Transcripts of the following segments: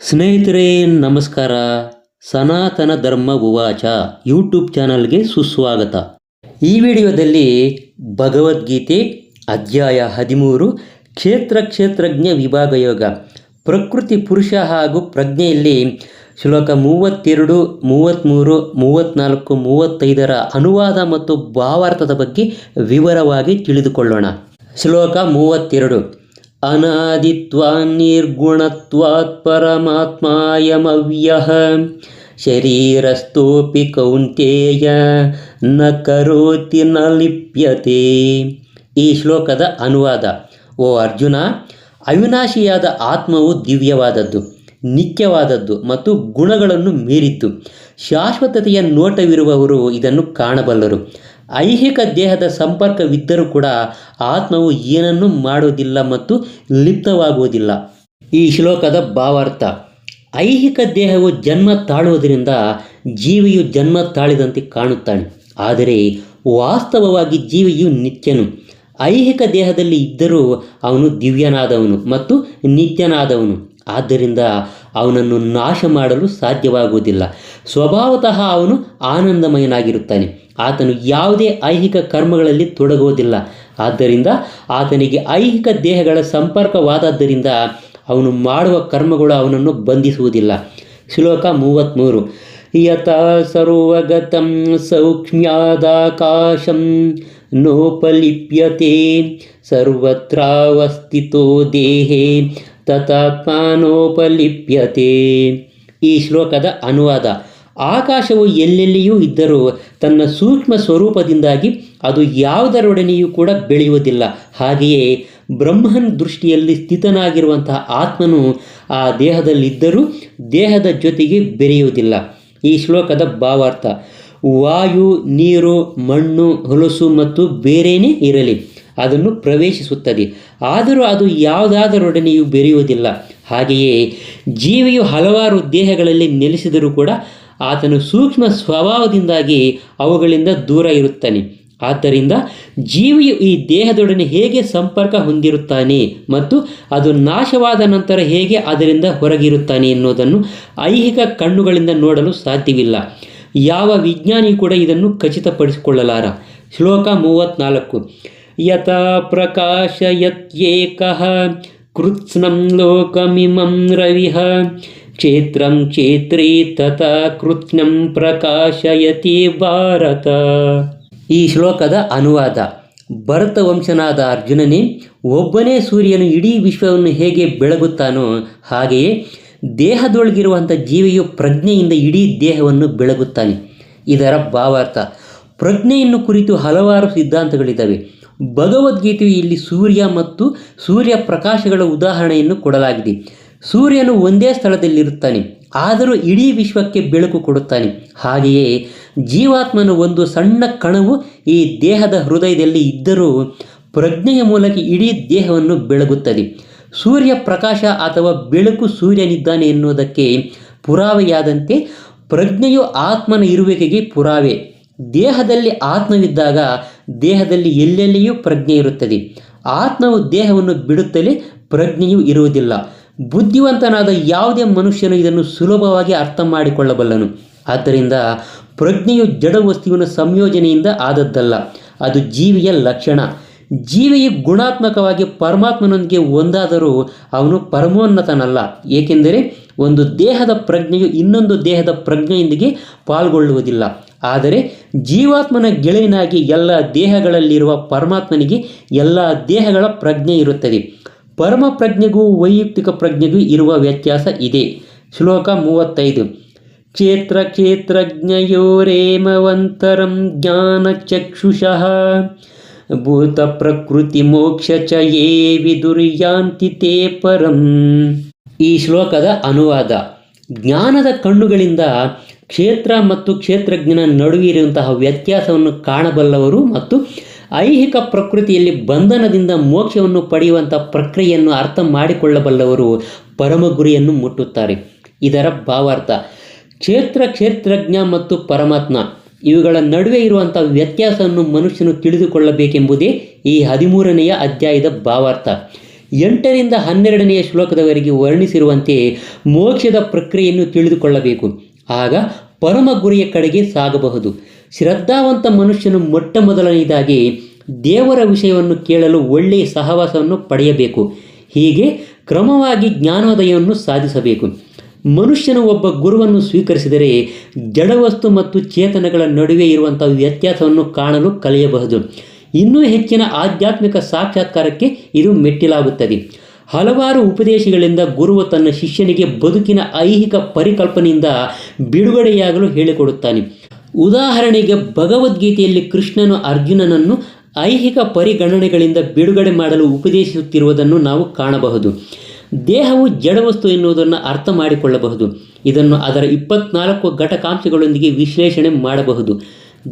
ಸ್ನೇಹಿತರೆ, ನಮಸ್ಕಾರ. ಸನಾತನ ಧರ್ಮ ಉವಾಚ ಯೂಟ್ಯೂಬ್ ಚಾನಲ್ಗೆ ಸುಸ್ವಾಗತ. ಈ ವಿಡಿಯೋದಲ್ಲಿ ಭಗವದ್ಗೀತೆ ಅಧ್ಯಾಯ ಹದಿಮೂರು, ಕ್ಷೇತ್ರ ಕ್ಷೇತ್ರಜ್ಞ ವಿಭಾಗ ಯೋಗ. ಪ್ರಕೃತಿ ಪುರುಷ ಹಾಗೂ ಪ್ರಜ್ಞೆಯಲ್ಲಿ ಶ್ಲೋಕ ಮೂವತ್ತೆರಡು ಮೂವತ್ತ್ಮೂರು ಮೂವತ್ತ್ನಾಲ್ಕು ಮೂವತ್ತೈದರ ಅನುವಾದ ಮತ್ತು ಭಾವಾರ್ಥದ ಬಗ್ಗೆ ವಿವರವಾಗಿ ತಿಳಿದುಕೊಳ್ಳೋಣ. ಶ್ಲೋಕ ಮೂವತ್ತೆರಡು. ಅನಾದಿತ್ವಾ ನಿರ್ಗುಣತ್ವಾತ್ ಪರಮಾತ್ಮಾಯಮವ್ಯಃ ಶರೀರಸ್ಥೋಪಿ ಕೌಂತ್ಯೇಯ ನ ಕರೋತಿ ನ ಲಿಪ್ಯತೆ. ಈ ಶ್ಲೋಕದ ಅನುವಾದ. ಓ ಅರ್ಜುನ, ಅವಿನಾಶಿಯಾದ ಆತ್ಮವು ದಿವ್ಯವಾದದ್ದು, ನಿತ್ಯವಾದದ್ದು ಮತ್ತು ಗುಣಗಳನ್ನು ಮೀರಿದ್ದು ಶಾಶ್ವತತೆಯ ನೋಟವಿರುವವರು ಇದನ್ನು ಕಾಣಬಲ್ಲರು. ಐಹಿಕ ದೇಹದ ಸಂಪರ್ಕವಿದ್ದರೂ ಕೂಡ ಆತ್ಮವು ಏನನ್ನೂ ಮಾಡುವುದಿಲ್ಲ ಮತ್ತು ಲಿಪ್ತವಾಗುವುದಿಲ್ಲ. ಈ ಶ್ಲೋಕದ ಭಾವಾರ್ಥ, ಐಹಿಕ ದೇಹವು ಜನ್ಮ ತಾಳುವುದರಿಂದ ಜೀವಿಯು ಜನ್ಮ ತಾಳಿದಂತೆ ಕಾಣುತ್ತಾನೆ. ಆದರೆ ವಾಸ್ತವವಾಗಿ ಜೀವಿಯು ನಿತ್ಯನು. ಐಹಿಕ ದೇಹದಲ್ಲಿ ಇದ್ದರೂ ಅವನು ದಿವ್ಯನಾದವನು ಮತ್ತು ನಿತ್ಯನಾದವನು. ಆದ್ದರಿಂದ ಅವನನ್ನು ನಾಶ ಮಾಡಲು ಸಾಧ್ಯವಾಗುವುದಿಲ್ಲ. ಸ್ವಭಾವತಃ ಅವನು ಆನಂದಮಯನಾಗಿರುತ್ತಾನೆ. ಆತನು ಯಾವುದೇ ಐಹಿಕ ಕರ್ಮಗಳಲ್ಲಿ ತೊಡಗುವುದಿಲ್ಲ. ಆದ್ದರಿಂದ ಆತನಿಗೆ ಐಹಿಕ ದೇಹಗಳ ಸಂಪರ್ಕವಾದದ್ದರಿಂದ ಅವನು ಮಾಡುವ ಕರ್ಮಗಳು ಅವನನ್ನು ಬಂಧಿಸುವುದಿಲ್ಲ. ಶ್ಲೋಕ ಮೂವತ್ತ್ಮೂರು ಯಥಾ ಸರ್ವಗತಂ ಸೌಕ್ಷ್ಮ್ಯಾದಾಕಾಶಂ ನೋಪಲಿಪ್ಯತೆ ಸರ್ವತ್ರಾವಸ್ಥಿತೋ ದೇಹೇ ತಥಾತ್ಮಾನೋಪಲಿಪ್ಯತೆ ಈ ಶ್ಲೋಕದ ಅನುವಾದ. ಆಕಾಶವು ಎಲ್ಲೆಲ್ಲಿಯೂ ಇದ್ದರೂ ತನ್ನ ಸೂಕ್ಷ್ಮ ಸ್ವರೂಪದಿಂದಾಗಿ ಅದು ಯಾವುದರೊಡನೆಯೂ ಕೂಡ ಬೆಳೆಯುವುದಿಲ್ಲ. ಹಾಗೆಯೇ ಬ್ರಹ್ಮನ್ ದೃಷ್ಟಿಯಲ್ಲಿ ಸ್ಥಿತನಾಗಿರುವಂತಹ ಆತ್ಮನು ಆ ದೇಹದಲ್ಲಿದ್ದರೂ ದೇಹದ ಜೊತೆಗೆ ಬೆರೆಯುವುದಿಲ್ಲ. ಈ ಶ್ಲೋಕದ ಭಾವಾರ್ಥ, ವಾಯು, ನೀರು, ಮಣ್ಣು, ಹೊಲಸು ಮತ್ತು ಬೇರೇನೇ ಇರಲಿ. ಅದನ್ನು ಪ್ರವೇಶಿಸುತ್ತದೆ. ಆದರೂ ಅದು ಯಾವುದಾದರೊಡನೆಯೂ ಬೆರೆಯುವುದಿಲ್ಲ. ಹಾಗೆಯೇ ಜೀವಿಯು ಹಲವಾರು ದೇಹಗಳಲ್ಲಿ ನೆಲೆಸಿದರೂ ಕೂಡ ಆತನು ಸೂಕ್ಷ್ಮ ಸ್ವಭಾವದಿಂದಾಗಿ ಅವುಗಳಿಂದ ದೂರ ಇರುತ್ತಾನೆ. ಆದ್ದರಿಂದ ಜೀವಿಯು ಈ ದೇಹದೊಡನೆ ಹೇಗೆ ಸಂಪರ್ಕ ಹೊಂದಿರುತ್ತಾನೆ ಮತ್ತು ಅದು ನಾಶವಾದ ನಂತರ ಹೇಗೆ ಅದರಿಂದ ಹೊರಗಿರುತ್ತಾನೆ ಎನ್ನುವುದನ್ನು ಐಹಿಕ ಕಣ್ಣುಗಳಿಂದ ನೋಡಲು ಸಾಧ್ಯವಿಲ್ಲ. ಯಾವ ವಿಜ್ಞಾನಿಯೂ ಕೂಡ ಇದನ್ನು ಖಚಿತಪಡಿಸಿಕೊಳ್ಳಲಾರ. ಶ್ಲೋಕ ಮೂವತ್ತ್ನಾಲ್ಕು ಯಥಾ ಪ್ರಕಾಶಯತ್ಯೇಕಃ ಕೃತ್ಸ್ನಂ ಲೋಕಮಿಮಂ ರವಿಃ ಕ್ಷೇತ್ರಂ ಕ್ಷೇತ್ರೇ ತಥಾ ಪ್ರಕಾಶಯತಿ ಭಾರತ ಈ ಶ್ಲೋಕದ ಅನುವಾದ ಭರತ ವಂಶನಾದ ಅರ್ಜುನನೇ ಒಬ್ಬನೇ ಸೂರ್ಯನು ಇಡೀ ವಿಶ್ವವನ್ನು ಹೇಗೆ ಬೆಳಗುತ್ತಾನೋ ಹಾಗೆಯೇ ದೇಹದೊಳಗಿರುವಂಥ ಜೀವಿಯು ಪ್ರಜ್ಞೆಯಿಂದ ಇಡೀ ದೇಹವನ್ನು ಬೆಳಗುತ್ತಾನೆ. ಇದರ ಭಾವಾರ್ಥ ಪ್ರಜ್ಞೆಯನ್ನು ಕುರಿತು ಹಲವಾರು ಸಿದ್ಧಾಂತಗಳಿದ್ದಾವೆ. ಭಗವದ್ಗೀತೆಯು ಇಲ್ಲಿ ಸೂರ್ಯ ಮತ್ತು ಸೂರ್ಯ ಪ್ರಕಾಶಗಳ ಉದಾಹರಣೆಯನ್ನು ಕೊಡಲಾಗಿದೆ. ಸೂರ್ಯನು ಒಂದೇ ಸ್ಥಳದಲ್ಲಿರುತ್ತಾನೆ, ಆದರೂ ಇಡೀ ವಿಶ್ವಕ್ಕೆ ಬೆಳಕು ಕೊಡುತ್ತಾನೆ. ಹಾಗೆಯೇ ಜೀವಾತ್ಮನ ಒಂದು ಸಣ್ಣ ಕಣವು ಈ ದೇಹದ ಹೃದಯದಲ್ಲಿ ಇದ್ದರೂ ಪ್ರಜ್ಞೆಯ ಮೂಲಕ ಇಡೀ ದೇಹವನ್ನು ಬೆಳಗುತ್ತದೆ. ಸೂರ್ಯ ಪ್ರಕಾಶ ಅಥವಾ ಬೆಳಕು ಸೂರ್ಯನಿದ್ದಾನೆ ಎನ್ನುವುದಕ್ಕೆ ಪುರಾವೆಯಾದಂತೆ ಪ್ರಜ್ಞೆಯು ಆತ್ಮನ ಇರುವಿಕೆಗೆ ಪುರಾವೆ. ದೇಹದಲ್ಲಿ ಆತ್ಮವಿದ್ದಾಗ ದೇಹದಲ್ಲಿ ಎಲ್ಲೆಲ್ಲಿಯೂ ಪ್ರಜ್ಞೆ ಇರುತ್ತದೆ. ಆತ್ಮವು ದೇಹವನ್ನು ಬಿಡುತ್ತಲೇ ಪ್ರಜ್ಞೆಯೂ ಇರುವುದಿಲ್ಲ. ಬುದ್ಧಿವಂತನಾದ ಯಾವುದೇ ಮನುಷ್ಯನು ಇದನ್ನು ಸುಲಭವಾಗಿ ಅರ್ಥ ಮಾಡಿಕೊಳ್ಳಬಲ್ಲನು. ಆದ್ದರಿಂದ ಪ್ರಜ್ಞೆಯು ಜಡ ವಸ್ತುವಿನ ಸಂಯೋಜನೆಯಿಂದ ಆದದ್ದಲ್ಲ. ಅದು ಜೀವಿಯ ಲಕ್ಷಣ. ಜೀವಿಯು ಗುಣಾತ್ಮಕವಾಗಿ ಪರಮಾತ್ಮನೊಂದಿಗೆ ಒಂದಾದರೂ ಅವನು ಪರಮೋನ್ನತನಲ್ಲ. ಏಕೆಂದರೆ ಒಂದು ದೇಹದ ಪ್ರಜ್ಞೆಯು ಇನ್ನೊಂದು ದೇಹದ ಪ್ರಜ್ಞೆಯೊಂದಿಗೆ ಪಾಲ್ಗೊಳ್ಳುವುದಿಲ್ಲ. ಆದರೆ ಜೀವಾತ್ಮನ ಗೆಳೆಯನಾಗಿ ಎಲ್ಲ ದೇಹಗಳಲ್ಲಿರುವ ಪರಮಾತ್ಮನಿಗೆ ಎಲ್ಲ ದೇಹಗಳ ಪ್ರಜ್ಞೆ ಇರುತ್ತದೆ. ಪರಮ ಪ್ರಜ್ಞೆಗೂ ವೈಯಕ್ತಿಕ ಪ್ರಜ್ಞೆಗೂ ಇರುವ ವ್ಯತ್ಯಾಸ ಇದೆ. ಶ್ಲೋಕ ಮೂವತ್ತೈದು. ಕ್ಷೇತ್ರ ಕ್ಷೇತ್ರಜ್ಞಯೋರೇಮವಂತರಂ ಜ್ಞಾನಚಕ್ಷುಷಃ ಭೂತ ಪ್ರಕೃತಿ ಮೋಕ್ಷ ಚ ಯೇ ವಿದುರ್ಯಾಂತಿ ತೇ ಪರಂ. ಈ ಶ್ಲೋಕದ ಅನುವಾದ. ಜ್ಞಾನದ ಕಣ್ಣುಗಳಿಂದ ಕ್ಷೇತ್ರ ಮತ್ತು ಕ್ಷೇತ್ರಜ್ಞನ ನಡುವೆ ಇರುವಂತಹ ವ್ಯತ್ಯಾಸವನ್ನು ಕಾಣಬಲ್ಲವರು ಮತ್ತು ಐಹಿಕ ಪ್ರಕೃತಿಯಲ್ಲಿ ಬಂಧನದಿಂದ ಮೋಕ್ಷವನ್ನು ಪಡೆಯುವಂಥ ಪ್ರಕ್ರಿಯೆಯನ್ನು ಅರ್ಥ ಮಾಡಿಕೊಳ್ಳಬಲ್ಲವರು ಪರಮ ಗುರಿಯನ್ನು ಮುಟ್ಟುತ್ತಾರೆ. ಇದರ ಭಾವಾರ್ಥ, ಕ್ಷೇತ್ರ, ಕ್ಷೇತ್ರಜ್ಞ ಮತ್ತು ಪರಮಾತ್ಮ ಇವುಗಳ ನಡುವೆ ಇರುವಂಥ ವ್ಯತ್ಯಾಸವನ್ನು ಮನುಷ್ಯನು ತಿಳಿದುಕೊಳ್ಳಬೇಕೆಂಬುದೇ ಈ ಹದಿಮೂರನೆಯ ಅಧ್ಯಾಯದ ಭಾವಾರ್ಥ. ಎಂಟರಿಂದ ಹನ್ನೆರಡನೆಯ ಶ್ಲೋಕದವರೆಗೆ ವರ್ಣಿಸಿರುವಂತೆ ಮೋಕ್ಷದ ಪ್ರಕ್ರಿಯೆಯನ್ನು ತಿಳಿದುಕೊಳ್ಳಬೇಕು. ಆಗ ಪರಮ ಗುರಿಯ ಕಡೆಗೆ ಸಾಗಬಹುದು. ಶ್ರದ್ಧಾವಂತ ಮನುಷ್ಯನು ಮೊಟ್ಟ ಮೊದಲನೆಯದಾಗಿ ದೇವರ ವಿಷಯವನ್ನು ಕೇಳಲು ಒಳ್ಳೆಯ ಸಹವಾಸವನ್ನು ಪಡೆಯಬೇಕು. ಹೀಗೆ ಕ್ರಮವಾಗಿ ಜ್ಞಾನೋದಯವನ್ನು ಸಾಧಿಸಬೇಕು. ಮನುಷ್ಯನು ಒಬ್ಬ ಗುರುವನ್ನು ಸ್ವೀಕರಿಸಿದರೆ ಜಡವಸ್ತು ಮತ್ತು ಚೇತನಗಳ ನಡುವೆ ಇರುವಂಥ ವ್ಯತ್ಯಾಸವನ್ನು ಕಾಣಲು ಕಲಿಯಬಹುದು. ಇನ್ನೂ ಹೆಚ್ಚಿನ ಆಧ್ಯಾತ್ಮಿಕ ಸಾಕ್ಷಾತ್ಕಾರಕ್ಕೆ ಇದು ಮೆಟ್ಟಿಲಾಗುತ್ತದೆ. ಹಲವಾರು ಉಪದೇಶಗಳಿಂದ ಗುರುವು ತನ್ನ ಶಿಷ್ಯನಿಗೆ ಬದುಕಿನ ಐಹಿಕ ಪರಿಕಲ್ಪನೆಯಿಂದ ಬಿಡುಗಡೆಯಾಗಲು ಹೇಳಿಕೊಡುತ್ತಾನೆ. ಉದಾಹರಣೆಗೆ ಭಗವದ್ಗೀತೆಯಲ್ಲಿ ಕೃಷ್ಣನು ಅರ್ಜುನನನ್ನು ಐಹಿಕ ಪರಿಗಣನೆಗಳಿಂದ ಬಿಡುಗಡೆ ಮಾಡಲು ಉಪದೇಶಿಸುತ್ತಿರುವುದನ್ನು ನಾವು ಕಾಣಬಹುದು. ದೇಹವು ಜಡವಸ್ತು ಎನ್ನುವುದನ್ನು ಅರ್ಥ ಮಾಡಿಕೊಳ್ಳಬಹುದು. ಇದನ್ನು ಅದರ ಇಪ್ಪತ್ನಾಲ್ಕು ಘಟಕಾಂಶಗಳೊಂದಿಗೆ ವಿಶ್ಲೇಷಣೆ ಮಾಡಬಹುದು.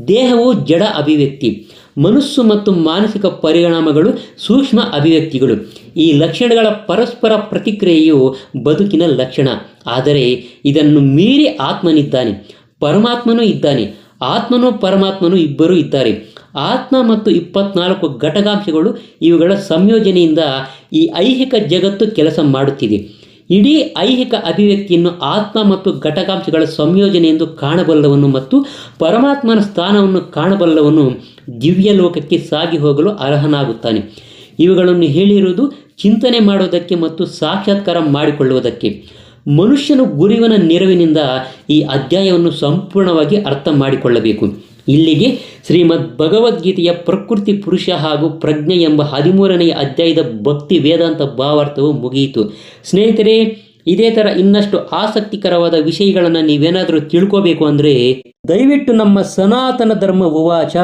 ದೇಹವು ಜಡ ಅಭಿವ್ಯಕ್ತಿ. ಮನಸ್ಸು ಮತ್ತು ಮಾನಸಿಕ ಪರಿಣಾಮಗಳು, ಸೂಕ್ಷ್ಮ ಅಭಿವ್ಯಕ್ತಿಗಳು. ಈ ಲಕ್ಷಣಗಳ ಪರಸ್ಪರ ಪ್ರತಿಕ್ರಿಯೆಯು ಬದುಕಿನ ಲಕ್ಷಣ. ಆದರೆ ಇದನ್ನು ಮೀರಿ ಆತ್ಮನಿದ್ದಾನೆ, ಪರಮಾತ್ಮನೂ ಇದ್ದಾನೆ, ಆತ್ಮನೂ ಪರಮಾತ್ಮನೂ ಇಬ್ಬರೂ ಇದ್ದಾರೆ. ಆತ್ಮ ಮತ್ತು ಇಪ್ಪತ್ನಾಲ್ಕು ಘಟಕಾಂಶಗಳು ಇವುಗಳ ಸಂಯೋಜನೆಯಿಂದ ಈ ಐಹಿಕ ಜಗತ್ತು ಕೆಲಸ ಮಾಡುತ್ತಿದೆ. ಇಡೀ ಐಹಿಕ ಅಭಿವ್ಯಕ್ತಿಯನ್ನು ಆತ್ಮ ಮತ್ತು ಘಟಕಾಂಶಗಳ ಸಂಯೋಜನೆ ಎಂದು ಕಾಣಬಲ್ಲವನು ಮತ್ತು ಪರಮಾತ್ಮನ ಸ್ಥಾನವನ್ನು ಕಾಣಬಲ್ಲವನು ದಿವ್ಯ ಲೋಕಕ್ಕೆ ಸಾಗಿ ಹೋಗಲು ಅರ್ಹನಾಗುತ್ತಾನೆ. ಇವುಗಳನ್ನು ಹೇಳಿರುವುದು ಚಿಂತನೆ ಮಾಡುವುದಕ್ಕೆ ಮತ್ತು ಸಾಕ್ಷಾತ್ಕಾರ ಮಾಡಿಕೊಳ್ಳುವುದಕ್ಕೆ. ಮನುಷ್ಯನು ಗುರುವಿನ ನೆರವಿನಿಂದ ಈ ಅಧ್ಯಾಯವನ್ನು ಸಂಪೂರ್ಣವಾಗಿ ಅರ್ಥ ಮಾಡಿಕೊಳ್ಳಬೇಕು. ಇಲ್ಲಿಗೆ ಶ್ರೀಮದ್ ಭಗವದ್ಗೀತೆಯ ಪ್ರಕೃತಿ ಪುರುಷ ಹಾಗೂ ಪ್ರಜ್ಞೆ ಎಂಬ ಹದಿಮೂರನೆಯ ಅಧ್ಯಾಯದ ಭಕ್ತಿ ವೇದಾಂತ ಭಾವಾರ್ಥವು ಮುಗಿಯಿತು. ಸ್ನೇಹಿತರೆ, ಇದೇ ಥರ ಇನ್ನಷ್ಟು ಆಸಕ್ತಿಕರವಾದ ವಿಷಯಗಳನ್ನು ನೀವೇನಾದರೂ ತಿಳ್ಕೋಬೇಕು ಅಂದರೆ ದಯವಿಟ್ಟು ನಮ್ಮ ಸನಾತನ ಧರ್ಮ ಉವಾಚ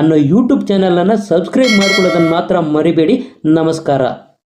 ಅನ್ನೋ ಯೂಟ್ಯೂಬ್ ಚಾನಲನ್ನು ಸಬ್ಸ್ಕ್ರೈಬ್ ಮಾಡ್ಕೊಳ್ಳೋದನ್ನು ಮಾತ್ರ ಮರಿಬೇಡಿ. ನಮಸ್ಕಾರ.